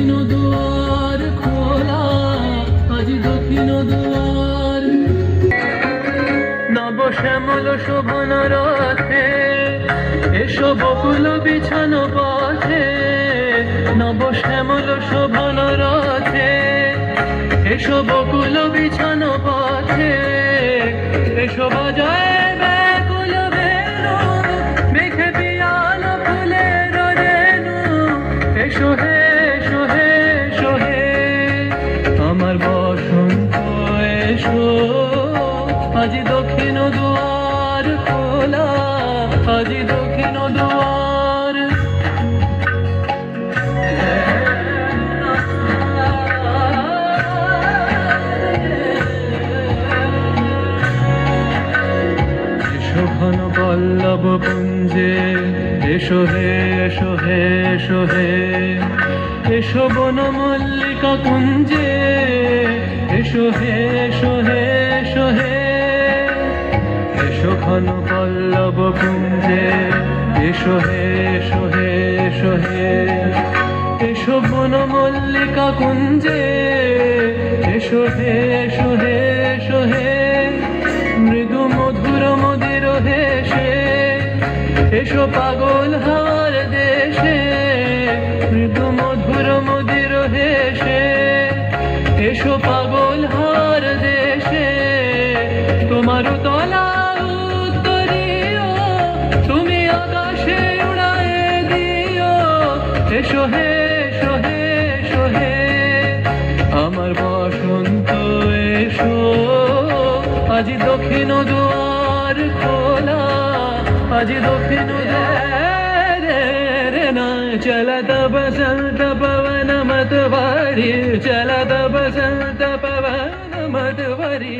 দক্ষিণ দুয়ার খোলা, আজি দক্ষিণ দুয়ার। নব শ্যামল শোভন রথে এসো বকুল বিছানো পথে। নব শ্যামল শোভন রথে এসো বকুল বিছানো পথে। এসো বাজায় আজি দক্ষিণ দুয়ার খোলা, আজি দক্ষিণ দুয়ার। এসো পল্লব পুঞ্জে, এসো হে এসো হে এসো হে। এসো বন মল্লিকা কুঞ্জে, এসো হে, এসো ঘন পল্লব পুঞ্জে এসো হে এসো হে এসো হে। এসো বন মল্লিকা কুঞ্জে, এসো হে এসো হে এসো হে। মৃদু মধুর মদির হেসে, এসো পাগল হার দেশে। মৃদু মধুর মদির হেসে, এসো পাগল হার দেশে। তোমার তলা আজ দক্ষিণ দুয়ার খোলা আজ দক্ষিণ রে না চলত বসন্ত পবন মত বাড়ি চলত বসন্ত পবন মত বাড়ি